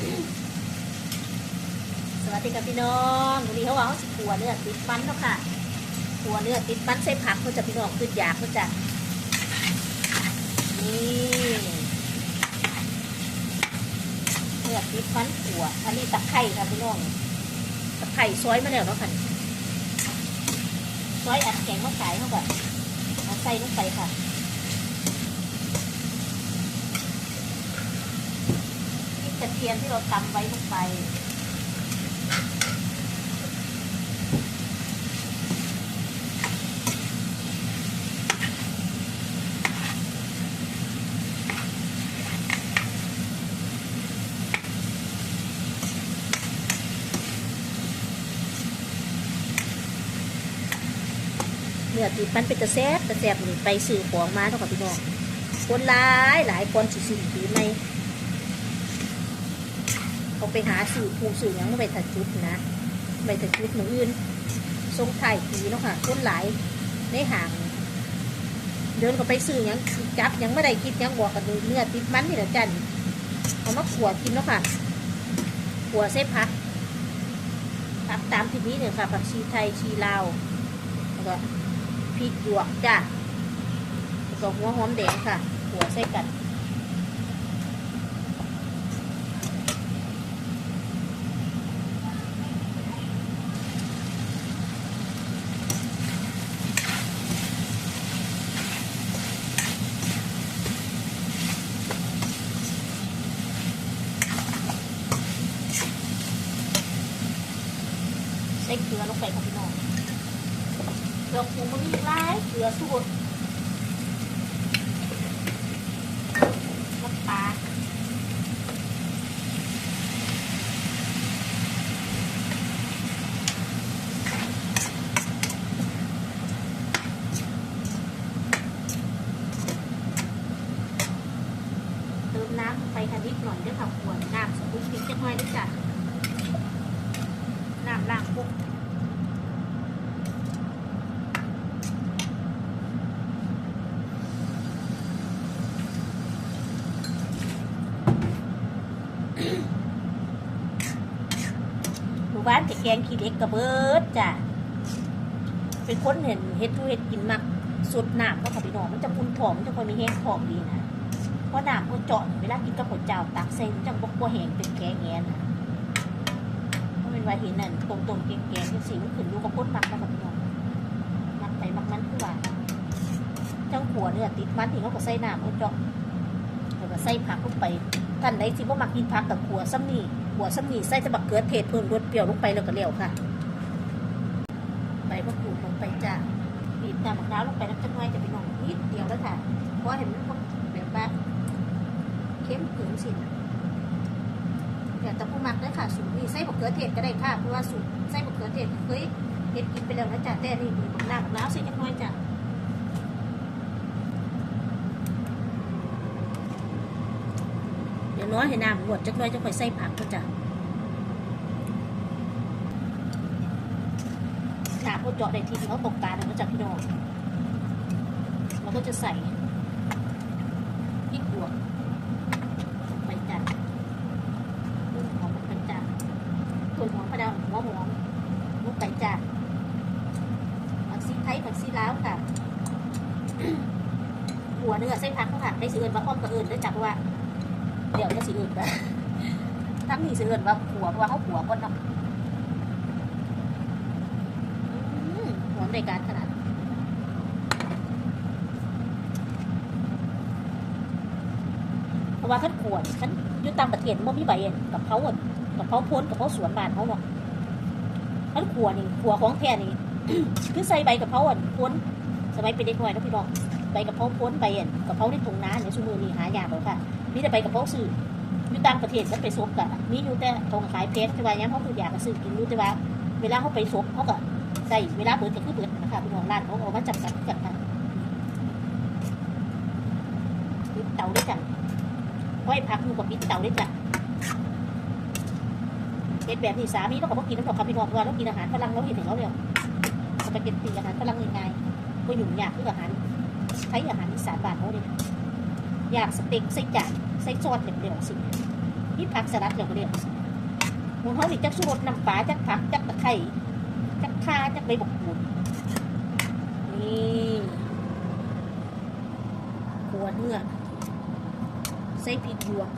สวัสดีค่ะพี่น้องวันนี้เขาว่าเขาสิขัวเนื้อติดมันเนาะค่ะขัวเนื้อติดมันใส่ผักเขาจะพี่น้องคืออยากเขาจะนี่เนื้อติดมันขัวอันนี้ตะไคร่ค่ะพี่น้องตะไคร่ซอยมาแล้วเนาะค่ะซอยอัดแข็งมาขายเขาแบบเอาใส่ลงไปค่ะพริกกระเทียมที่เราตำไว้ลงไป เนื้อติดมันเป็นตะแซ่บตะแซ่บนี่ไปซื้อของมาเท่ากับพี่น้องคนหลายหลายคนสิซื้อปีไหม เขาไปหาสื่อผูสื่อยังไปถัดจุดนะไปถัดจุดมืออื่นทรงไทยปีเนาะค่ะคนหลายในห่าง เดินก็ไปซื้อยังจับยังไม่ได้คิดยังบอกกันดูเนื้อติดมันนี่แหละจันเอามาขวกินเนาะค่ะขวเส้ผักผักตามที่นี้เนี่ยค่ะผักชีไทยชีลาวแล้วก็พริกหยวกจ้ะแล้วก็หัวหอมแดงค่ะ หัวใส่กัน ส่เกลือลงไปค่ะพี่น้องเกลือปูมันมีหลายเกลือสูตรน้ำปลาเติมน้ำไปค่ะนิดหน่อยด้วยค่ะขวดน้ำสมุนพริกจักหน่อยด้วยจ้ะ ล้างปุ๊บหมู่บ้านจะแกงขี้เด็กกระเบิดจ้ะ เป็นคนเห็นเฮ็ดทุเฮ็ดกินมักสุดหน้ำก็ขับพี่น้องมันจะพุ่นผอมมันจะคอยมีแห้งผอมดีนะเพราะหน้ำมันเจาะเวลากินกับข้าวเจ้าตักเส้นจังบกบัวแห้งเป็นแกงแงนนะ เพราะเป็นว่าเห็นนั่นตรงตรงๆแกงแกงที่สีมันขึ้นอยู่กับพ้นมักนะพี่น้องมักไปมักมันคือว่าจังหัวเนี่ยติดมันที่เขาก็ใส่น้ำมันเจาะแล้วก็ใส่ผักลงไปท่านใดที่บ่ามักกินผักกับขัวซ้ำนี่หัวสำนี่ใส่จะบักเกลือเทศเพิ่มรสเปรี้ยวลงไปแล้วก็เลี้ยวค่ะใบมะกรูดลงไปจ้ะบีบน้ำมะนาวลงไปน้ำจังไว้จะเป็นน้องนิดเดียวแล้วค่ะเพราะเห็นมันบ่แบบว่าเข้มขืนสิเดี๋ยว แตะผู้มักเลยค่ะสูตรนี้ใส่บักเกลือเทศก็ได้ค่ะเพราะว่าสูตรใส่บักเกลือเทศเคยเห็ดกินไปแล้วนะจ๊ะแต่นี่บีบบักน้ำนาวใส่จังไว้จ้ะเดี๋ยวน้อยให้น้ำหมดจักหน่อยจะค่อยใส่ผักก็จ้ะหนาเขาเจาะในที่ที่เขาตกปลาเนี่ยมาจากพี่น้องเราก็จะใส่พริกหยวกลงไปจัดต้นหอมลงไปจัดต้นหอมพะเดาหัวหอมลงไปจัดผักซีไทยผักซีลาวค่ะ เส้นพักค่ะได้ซื้อเอินว่าอ้อมกับเอินด้จักว่าเดี๋ยวจะสีอื่นกันทั้งนี้ซื้อเอินว่าหัวเพราะว่าเขาหัวก้นเนาะหอมในการขนาดเพราะว่าท่านขวดฉันยุตางประเทศมันมีใบอะกับเขาอะกับเขาพ้นกับเขาสวนบานเขาเนาะท่านขวดนี่ขวของแท้นี่คือใส่ใบกับเขาอะพ้นสมัยเป็นเด็กน้อยนะพี่น้อง ใบกับเขาพ้นใบอะกับเขาในถุงน้ำเนี่ยชูมือนี่หายากเลยค่ะมีแต่ใบกับเขาซื้ออยู่ต่างประเทศมันไปซบกันมีอยู่แต่ตรงขายเพชรที่ว่าย้ำเขาคืออยากจะซื้อกินอยู่แต่ว่า เวลาเขาไปซบเขาก็ใส่เวลาเปิดก็คือเปิดนะคะพี่น้องร้านเขาเอามาจำกัดกันค่ะปิดเตาด้วยจ้ะไว้พักอยู่กับปิดเตาด้จ้ะเห็ดแบบนี้สามีต้องบอกว่ากินน้ำดอกคำพี่น้องเพราะว่าเรากินอาหารฝรั่งเราเห็นถึงเขาเนี่ยสปาเกตตีอาหารฝรั่งง่ายๆก็อยู่ยากคืออาหาร ใช้อาหารอีสานบ้านเขาเลยอยากสเต็กใส่จานใส่ซอสเด็ดๆสินี่ผักสลัดอย่างเดียวหมูเขานี่จักสุรสน้ำปลาจักผักจักตะไคร้จักข่าจักใบบกบูดนี่ขวดเนื้อใส่พริกหยวก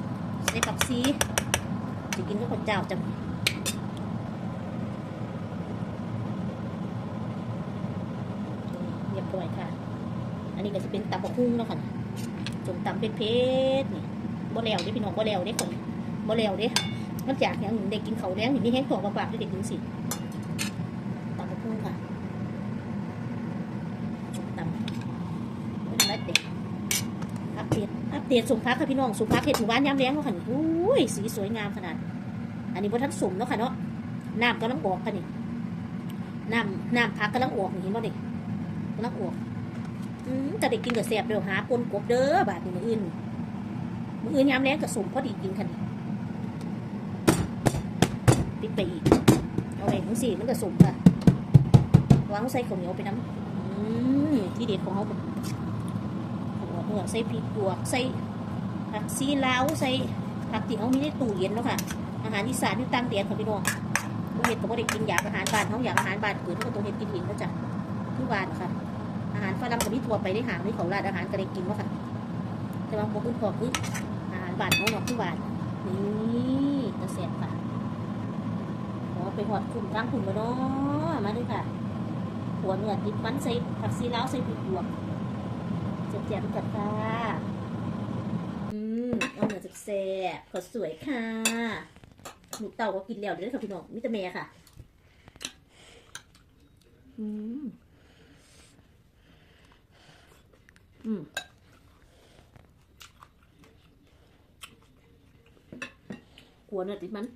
ใส่ผักซีจะกินกับข้าวเจ้าจังเรียบร้อยค่ะ นนี้ก็จะเป็นตำบักหุ่งแล้วค่ะจมตำเป็นเพชรนี่บ่แล้วเด้พี่น้องบ่แล้วเด้คนบ่แล้วเด้มันจากอย่างหนึ่งเด็กกินเขาวแรงนี่มีแห้งของบางๆเด็กกินสิตำบักหุ่งค่ะจมตำเป็นไรเด็กอัปเดตอัปเดตสุ่มพักค่ะพี่น้องสุ่มพักเห็ดหมู่บ้านย้ำแรงแล้วค่ะอุ้ยสีสวยงามขนาด อันนี้บ่ทันสุ่มเนาะค่ะเนาะน้ำกำลังออกค่ะนี่น้ำน้ำพักกำลังออกเห็นบ่เด็กกำลังออก จะได้กินกับแสบเดี๋ยวหาปนกบเด้อบาดมืออื่นมืออื่นยามแรงกับสมพอดีกินคันนี้ปิดไปอีก เอาไปทั้งสี่มันก็สมค่ะวางใส่ข้าวเหนียวไปน้ำที่เด็ดของเขาเป็นหัวเหือกใส่พริกหยวกใส่ผักซีลาวใส่ผักที่เขามีในตู้เย็นแล้วค่ะ อาหารอีสานที่ตั้งเตียนค่ะพี่น้องเห็ดก็บ่ได้กินอยากอาหารบ้านเขาอยากอาหารบ้านเกิดเขาก็ต้องเห็ดกินเองเขาจ้ะที่บ้านค่ะ หารฝรั่งก็มีทั่วไปได้หางในเขาร้านอาหารก็ได้กินว่าค่ะแต่บางพวกอื่นพอคืออาหารบาทเขาหนอกที่บาทนี่กระเสียบค่ะขอไปหอดคุณตั้งคุณมาเนาะมาด้วยค่ะหัวเนื้อติดมันใส่ผักซีลาวใส่พริกหยวกเจ็บเจ็บๆกันค่ะอืมเอาเนื้อแซ่บขอสวยค่ะหมูเต่าก็กินแล้วเด้อค่ะพี่น้องมิตรเมียค่ะ อืม อืมกลัวเนื้อติดมัน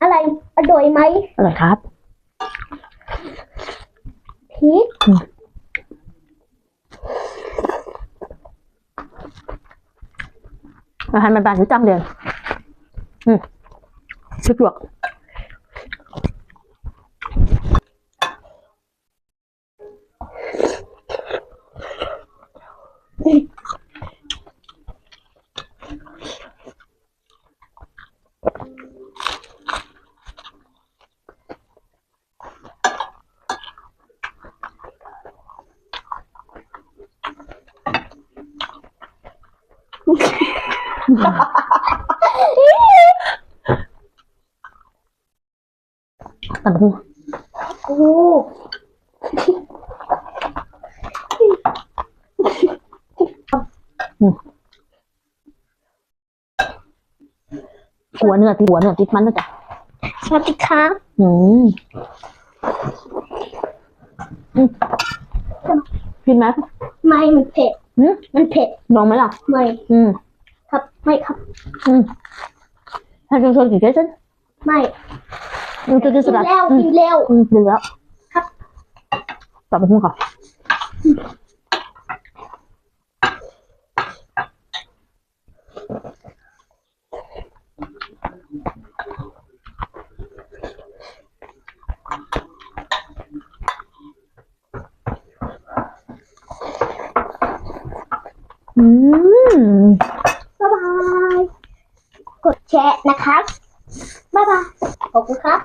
อะไรอร่อยไหมอร่อยครับพริกอา หารบานๆที่ตั้งเดื ตำบักหุ่งโอ้หัวเนื้อติดหัวเนื้อติดมันนะจ๊ะสวัสดีครับอืมอืมกินไหมไม่มันเผ็ดอืมมันเผ็ดลองไหมล่ะไม่ อืมครับ ไม่ครับอืมให้ชวนๆกี่เกสันไม่อืมจะจะสกินลัดแล้วอืมกินแล้วอืมกินแล้วครับตำบักหุ่งค่ะอืมบ๊ายบายกด แชร์นะครับบ๊ายบายขอบคุณครับ